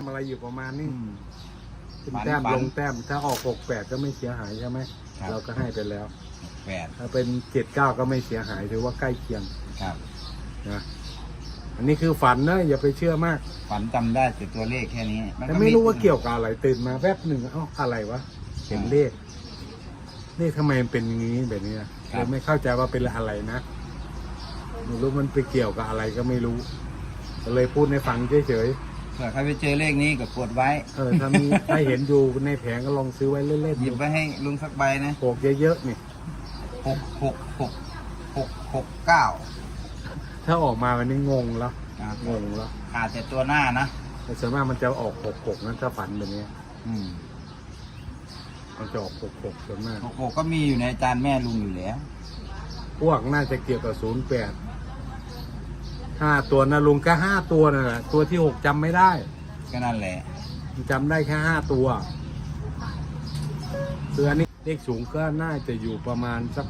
ทำอะไรอยู่ประมาณอืนี้มขึ้นฝันแต้มฝันลงแต้มถ้าออกหกแปดก็ไม่เสียหายใช่ไหมครับ เราก็ให้ไปแล้ว แปดถ้าเป็นเจ็ดเก้าก็ไม่เสียหายถือว่าใกล้เคียงครับ นะอันนี้คือฝันนะอย่าไปเชื่อมากฝันจำได้แต่ตัวเลขแค่นี้นแต่ไม่รู้ว่าเกี่ยวกับอะไรตื่นมาแวบหนึ่งเอ้าอะไรวะเห็นเลขเลขทำไมมันเป็นอย่างนี้แบบนี้นะเลยไม่เข้าใจว่าเป็นอะไรนะไม่รู้มันไปเกี่ยวกับอะไรก็ไม่รู้ก็เลยพูดในฟังเฉยเผื่อใครไปเจอเลขนี้ก็กดไว้ๆเออถ้ามีถ้าเห็นอยู่ในแผงก็ลองซื้อไว้เล่นๆหยิดูบไว้ให้ลุงสักใบนะโขกเยอะๆนี่ หกหกหกหกหกเก้าถ้าออกมาวันนี้งงแล้วครับงงแล้วขาดแต่ตัวหน้านะแต่ส่วนมากมันจะออกหกหกนะถ้าฝันแบบนี้อืมมันจะออกหกหกส่วนมากหกหกก็มีอยู่ในจานแม่ลุงอยู่แล้ว พวกน่าจะเกี่ยวกับศูนย์แปด ห้าตัวนะลุงก็ห้าตัวน่นแหละตัวที่หกจำไม่ได้ก็นั่นแหละจำได้แค่ห้าตัวคืออันนี้เลขสูงก็น่าจะอยู่ประมาณสัก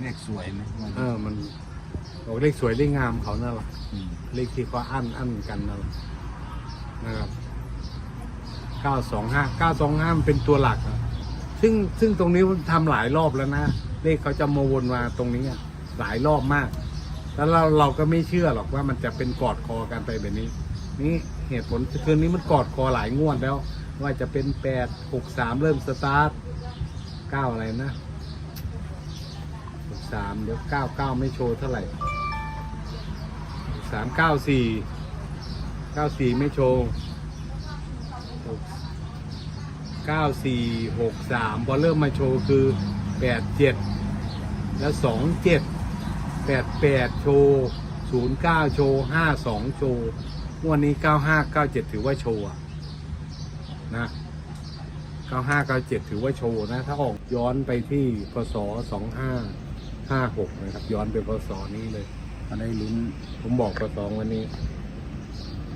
เลขสวยไหมเออมันบอกเลขสวยเลขงามเขานั่นแหละมเลขที่เขาอั้นอั้นกันนั่นแหละนะครับเก้าสองห้าเก้าสองห้าเป็นตัวหลักอะซึ่งซึ่งตรงนี้ทำหลายรอบแล้วนะเลขเขาจะมาวนมาตรงนี้อะหลายรอบมาก แล้วเราเราก็ไม่เชื่อหรอกว่ามันจะเป็นกอดคอกันไปแบบนี้ นี่เหตุผลคืนนี้มันกอดคอหลายงวดแล้ว ว่าจะเป็นแปดหกสามเริ่มสตาร์ทเก้าอะไรนะหกสามเดี๋ยวเก้าเก้าไม่โชว์เท่าไหร่สามเก้าสี่เก้าสี่ไม่โชว์เก้าสี่หกสามพอเริ่มมาโชว์คือแปดเจ็ดแล้วสองเจ็ด แปดแปดโชว์ศูนย์เก้าโชว์ห้าสองโชว์วันนี้เก้าห้าเก้าเจ็ดถือว่าโชว์นะเก้าห้าเก้าเจ็ดถือว่าโชว์นะ ถ้าออกย้อนไปที่พศสองห้าห้าหกนะครับ ย้อนไปพศนี้เลยก็ได้ลุ้นผมบอกพศวันนี้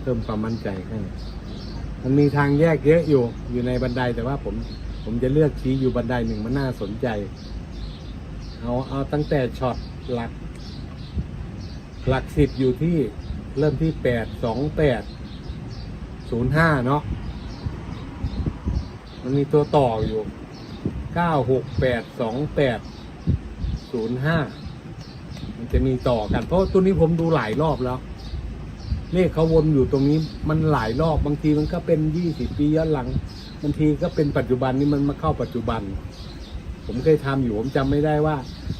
เพิ่มความมั่นใจให้มันมีทางแยกเยอะอยู่อยู่ในบันไดแต่ว่าผมผมจะเลือกชี้อยู่บันไดหนึ่งมันน่าสนใจ เอาเอาตั้งแต่ช็อตหลัก หลักสิบอยู่ที่เริ่มที่แปดสองแปดศูนย์ห้าเนาะมันมีตัวต่ออยู่เก้าหกแปดสองแปดศูนย์ห้ามันจะมีต่อกัน เพราะตัวนี้ผมดูหลายรอบแล้วเลขเขาวนอยู่ตรงนี้มันหลายรอบบางทีมันก็เป็นยี่สิบปีย้อนหลังบางทีก็เป็นปัจจุบันนี่มันมาเข้าปัจจุบัน ผมเคยทำอยู่ผมจำไม่ได้ว่า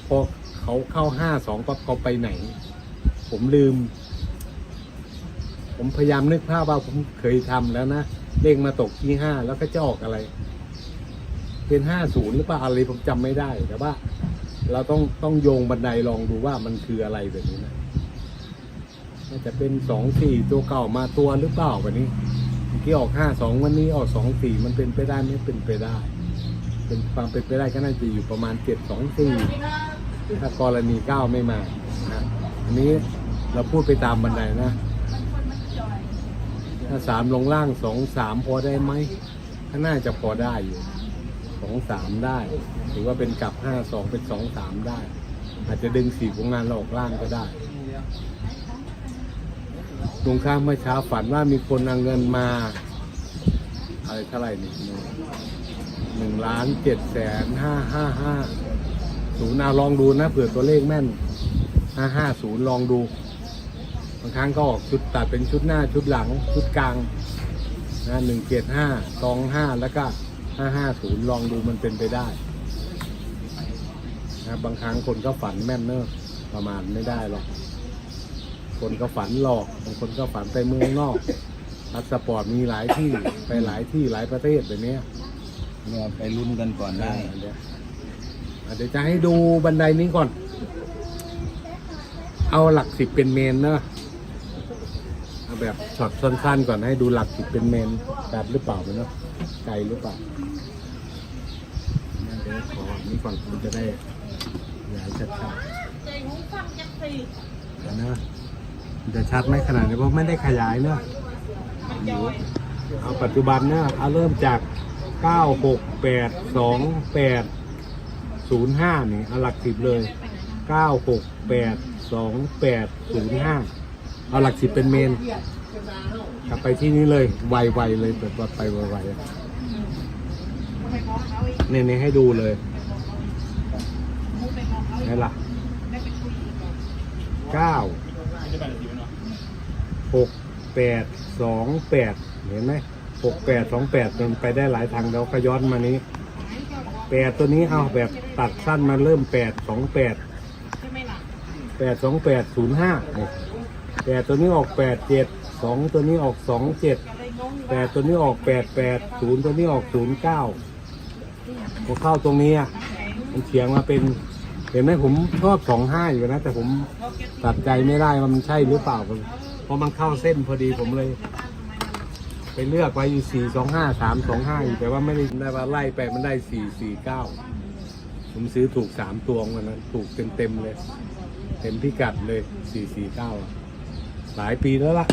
พอเขาเข้าห้าสองปั๊บเขาไปไหน ผมลืม ผมพยายามนึกภาพว่าผมเคยทำแล้วนะเลขมาตกที่ห้าแล้วก็จะออกอะไร เป็นห้าศูนย์หรือเปล่าอะไรผมจำไม่ได้ แต่ว่า เราต้องต้องโยงบันไดลองดูว่ามันคืออะไรแบบนี้นะน่าจะเป็นสองสี่ตัวเก่ามาตัวหรือเปล่าวันนี้เมื่อกี้ออกห้าสองวันนี้ออกสองสี่มันเป็นไปได้ไม่เป็นไปได้ เป็นความเป็นไปได้ก็น่าจะอยู่ประมาณเจ็ดสองสี่ถ้ากรณีเก้าไม่มานะอันนี้ เราพูดไปตามบันไดนะ ถ้าสามลงล่างสองสามพอได้ไหมก็น่าจะพอได้อยู่สองสามได้ ถือว่าเป็นกลับห้าสองเป็นสองสามได้ อาจจะดึงสี่ของงานเราออกล่างก็ได้ตรงข้ามเมื่อเช้าฝันว่ามีคนเอาเงินมา อะไรเท่าไหร่นี่หนึ่งล้านเจ็ดแสนห้าห้าห้าศูนย์เอาลองดูนะเผื่อตัวเลขแม่นห้าห้าศูนย์ลองดู บางครั้งก็ออกชุดตัดเป็นชุดหน้าชุดหลัง ชุดกลางนะหนึ่งเจ็ดห้าสองห้าแล้วก็ห้าห้าศูนย์ลองดูมันเป็นไปได้นะบางครั้งคนก็ฝันแม่นเนอะประมาณไม่ได้หรอก คนก็ฝันหลอกบางคนก็ฝันไปเมืองนอกพาสปอร์ตมีหลายที่ไปหลายที่หลายประเทศแบบเนี้ยเราไปลุ้นกันก่อนได้เดี๋ยวเดี๋ยวจะให้ดูบันไดนี้ก่อน เอาหลักสิบเป็นเมนเนอะเอา แบบช็อตสั้นๆก่อนให้ดูหลักสิบเป็นเมนแบบหรือเปล่าเนอะไกลหรือเปล่าเดี๋ยวขออันนี้ก่อนผมจะได้ขยายชัดใจหูฟังจังสี่ๆเดี๋ยวนะ จะชัดไหมขนาดนี้เพราะไม่ได้ขยายเนอะเอาปัจจุบันเนอะเอาเริ่มจาก 9 6 8 2 8 0 5นี่เอาหลักสิบเลย 9 6 8 2 8 0 5 เอาหลักสิบเป็นเมนกลับไปที่นี้เลยไวๆเลยเปิดไปไวๆเนี่ยให้ดูเลยนี่ล่ะเก้าหกแปดสองแปดเห็นไหมหกแปดสองแปดมันไปได้หลายทางแล้วก็ย้อนมานี้แปดตัวนี้เอาแบบตัดสั้นมาเริ่มแปดสองแปดแปดสองแปดศูนย์ห้า แปดตัวนี้ออกแปดเจ็ดสองตัวนี้ออกสองเจ็ดแปดตัวนี้ออกแปดแปดศูนย์ตัวนี้ออกศูนย์เก้าพอเข้าตรงนี้อะมันเฉียงมาเป็นเห็นไหมผมชอบสองห้าอยู่นะ แต่ผมตัดใจไม่ได้ว่ามันใช่หรือเปล่าเพราะมันเข้าเส้นพอดีผมเลย ไปเลือกไว้อยู่สี่สองห้าสามสองห้าอยู่แต่ว่าไม่ได้ได้ว่าไล่ไปมันได้สี่สี่เก้าผมซื้อถูกสามตัววันนั้นถูกเต็มเต็มเลย เต็มพิกัดเลยสี่สี่เก้า หลายปีแล้วล่ะ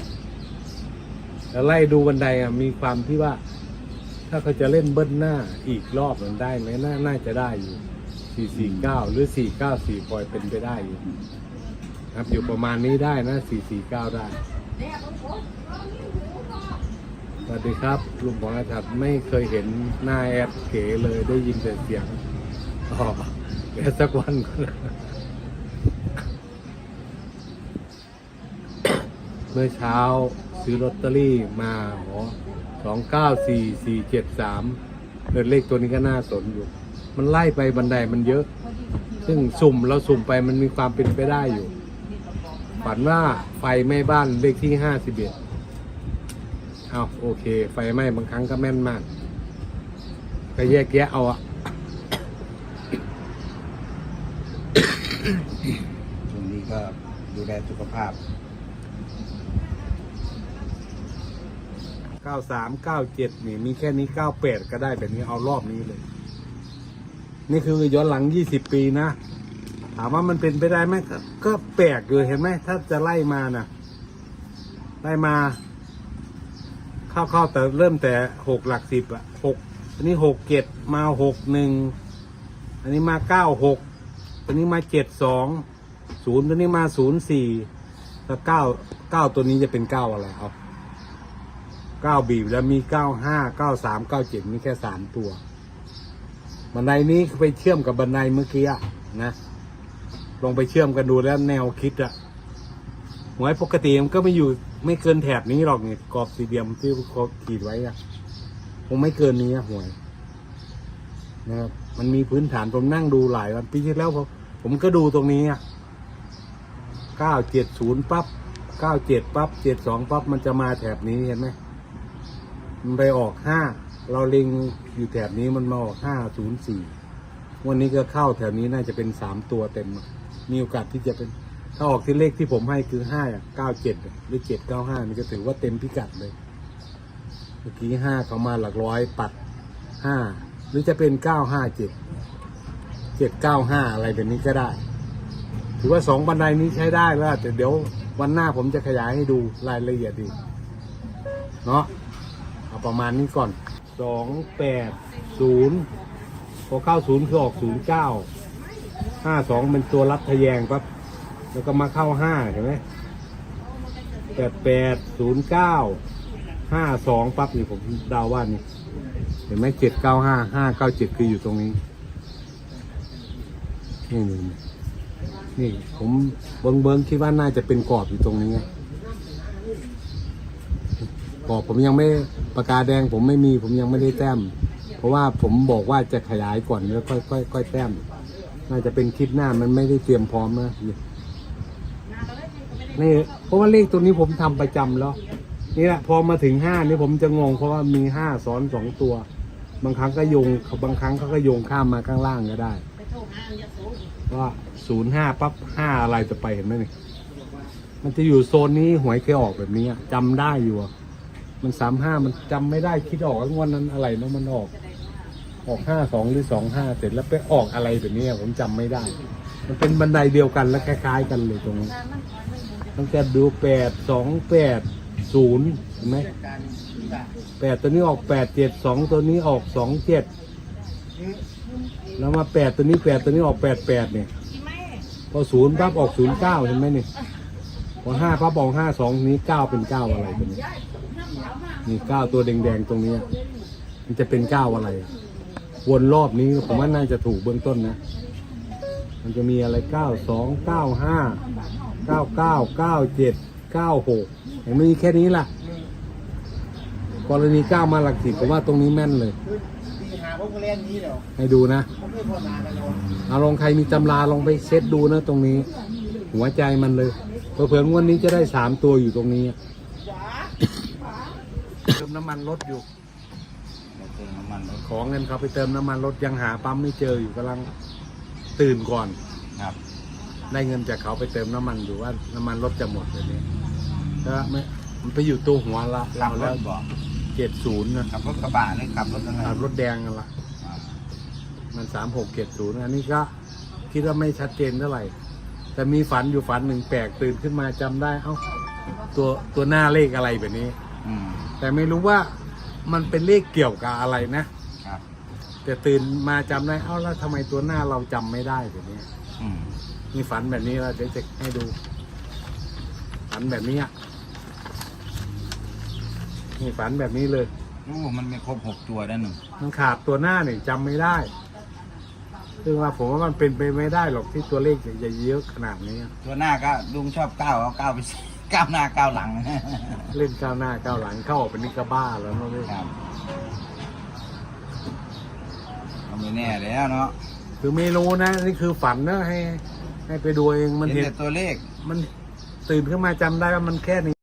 แล้วไล่ดูบันไดอะมีความที่ว่า ถ้าเขาจะเล่นเบิ้ลหน้าอีกรอบมันได้ไหมน่าน่าจะได้อยู่สี่สี่เก้าหรือสี่เก้าสี่พลอยเป็นไปได้อยู่ครับอยู่ประมาณนี้ได้นะสี่สี่เก้าได้สวัสดีครับลุงหมออาชัดไม่เคยเห็นหน้าแอดเก๋เลยได้ยินแต่เสียงอ๋อเดี๋ยวสักวันก็ได้ เมื่อเช้าซื้อลอตเตอรี่มาหอสองเก้าสี่สี่เจ็ดสามเลขตัวนี้ก็น่าสนอยู่ มันไล่ไปบันไดมันเยอะ ซึ่งสุ่มเราสุ่มไปมันมีความเป็นไปได้อยู่ฝันว่าไฟไหม้บ้านเลขที่ห้าสิบเอ็ดเอาโอเค ไฟไหม้บางครั้งก็แม่นมากก็แยกแยะเอาอะช่วงนี้ก็ดูแลสุขภาพ เก้าสามเก้าเจ็ดนี่มีแค่นี้เก้าแปดก็ได้แบบนี้เอารอบนี้เลย นี่คือย้อนหลังยี่สิบปีนะถามว่ามันเป็นไปได้ไหมก็แปลกอยู่เห็นไหมถ้าจะไล่มานะไล่มา เข้าๆแต่เริ่มแต่หกหลักสิบอะหกอันนี้หกเจ็ดมาหกหนึ่งอันนี้มาเก้าหกอันนี้มาเจ็ดสองศูนย์ตัวนี้มาศูนย์สี่แล้วเก้าเก้าตัวนี้จะเป็นเก้าอะไรครับ 9บีบแล้วมี 95 93 97 มีแค่ 3 ตัว บันไดนี้ไปเชื่อมกับบันไดเมื่อกี้นะ ลองไปเชื่อมกันดูแล้วแนวคิดอะหวยปกติมันก็ไม่อยู่ไม่เกินแถบนี้หรอกเนี่ยกรอบสี่เหลี่ยมที่เขาขีดไว้อะคงไม่เกินนี้หวยนะครับมันมีพื้นฐานผมนั่งดูหลายวันปีที่แล้วผมผมก็ดูตรงนี้อะเก้าเจ็ดศูนย์ปั๊บเก้าเจ็ดปั๊บเจ็ดสองปั๊บมันจะมาแถบนี้เห็นไหม มันไปออกห้าเราเล็งอยู่แถบนี้มันมาออกห้าศูนย์สี่วันนี้ก็เข้าแถวนี้น่าจะเป็นสามตัวเต็ม มีโอกาสที่จะเป็น ถ้าออกที่เลขที่ผมให้คือห้าเก้าเจ็ดหรือเจ็ดเก้าห้านี่ก็ถือว่าเต็มพิกัดเลย เมื่อกี้ห้าเขามาหลักร้อยปัดห้าหรือจะเป็นเก้าห้าเจ็ดเจ็ดเก้าห้าอะไรแบบนี้ก็ได้ ถือว่าสองบันไดนี้ใช้ได้แล้วแต่เดี๋ยววันหน้าผมจะขยายให้ดูรายละเอียดดีเนาะ เอาประมาณนี้ก่อนสองแปดศูนย์พอเข้าศูนย์คือออกศูนย์เก้าห้าสองเป็นตัวรับทะแยงปั๊บแล้วก็มาเข้าห้าเห็นไหมแปดแปดศูนย์เก้าห้าสองปั๊บนี่ผมดาว่านี่เห็นไหมเจ็ดเก้าห้าห้าเก้าเจ็ดคืออยู่ตรงนี้นี่นี่นี่นี่ผมเบิ้งเบิ้งคิดว่าน่าจะเป็นกรอบอยู่ตรงนี้ ไงกรอบผมยังไม่ปากกาแดงผมไม่มีผมยังไม่ได้แต้ม เพราะว่าผมบอกว่าจะขยายก่อนแล้วค่อยค่อยค่อยแต้ม น่าจะเป็นคลิปหน้ามันไม่ได้เตรียมพร้อมนะนี่เพราะว่าเลขตัวนี้ผมทำประจำแล้วนี่แหละพอมาถึงห้านี่ผมจะงงเพราะว่ามีห้าซ้อนสองตัว บางครั้งก็โยงบางครั้งเขาก็โยงข้ามมาข้างล่างก็ได้กว่าศูนย์ห้าปั๊บห้าอะไรจะไปเห็นไหมนี่มันจะอยู่โซนนี้หวยเคยออกแบบนี้จำได้อยู่อะ มันสามห้ามันจำไม่ได้คิดออกว่างวันนั้นอะไรเนาะมันออก ออกห้าสองหรือสองห้าเสร็จแล้วไปออกอะไรแบบนี้ผมจำไม่ได้ มันเป็นบันไดเดียวกันและคล้ายๆกันเลยตรงนี้มันจะดูแปดสองแปดศูนย์เห็นไหมแปดตัวนี้ออกแปดเจ็ดสองตัวนี้ออกสองเจ็ดแล้วมาแปดตัวนี้แปดตัวนี้ออกแปดแปดเนี่ยพอศูนย์ปั๊บออกศูนย์เก้าเห็นไหมนี่พอพอห้าพับบอกห้าสองนี้เก้าเป็นเก้าอะไรตัวนี้ นี่เก้าตัวแดงๆตรงนี้ มันจะเป็นเก้าอะไร วนรอบนี้ผมว่าน่าจะถูกเบื้องต้นนะ มันจะมีอะไรเก้าสองเก้าห้าเก้าเก้าเก้าเจ็ดเก้าหกเห็นไหมมีแค่นี้ล่ะ กรณีเก้ามาหลักสิบผมว่าตรงนี้แม่นเลยให้ดูนะเอาลองใครมีตำราลองไปเช็ดดูนะตรงนี้ หัวใจมันเลยเผื่องวันนี้จะได้สามตัวอยู่ตรงนี้ มน้ำมันรถอยู่ เติมน้ำมันรถขอเงินเขาไปเติมน้ำมันรถยังหาปั๊มไม่เจออยู่กำลังตื่นก่อน ครับ ได้เงินจากเขาไปเติมน้ำมันอยู่ว่าน้ำมันรถจะหมดเลยเนี่ยก็ไม่มันไปอยู่ตัวหัวละขัเราบรแล้วถบอกเจ็ดศูนย์นะขับรถกระบะหรือขับรถอะไรขับรถแดงกันละมันสามหกเจ็ดศูนย์อันนี้ก็คิดว่าไม่ชัดเจนเท่าไหร่ แต่มีฝันอยู่ฝันหนึ่งแปลกตื่นขึ้นมาจำได้ เอ้า ตัวตัวหน้าเลขอะไรแบบนี้ อืมแต่ไม่รู้ว่ามันเป็นเลขเกี่ยวกับอะไรนะครับแต่ตื่นมาจำได้เอ้าแล้วทำไมตัวหน้าเราจำไม่ได้แบบนี้อืมมีฝันแบบนี้แล้วเดี๋ยวจะให้ดู ฝันแบบนี้อะนี่ฝันแบบนี้เลย โอ้มันไม่ครบหกตัวแล้วหนึ่งมันขาดตัวหน้าเนี่ยจำไม่ได้ ซึ่งว่าผมว่ามันเป็นไปไม่ได้หรอกที่ตัวเลขจะเยอะขนาดนี้ ตัวหน้าก็ลุงชอบก้าวเอาก้าวไป ก้าวหน้าก้าวหลังเล่นก้าวหน้าก้าวหลังเข้าออกเป็นนิกาบ้าแล้วเนาะพี่ครับก็ไม่แน่แล้วเนาะคือไม่รู้นะนี่คือฝันนะให้ ให้ไปดูเองมันเห็นเห็นแต่ตัวเลข มันตื่นขึ้นมาจำได้ว่ามันแค่นี้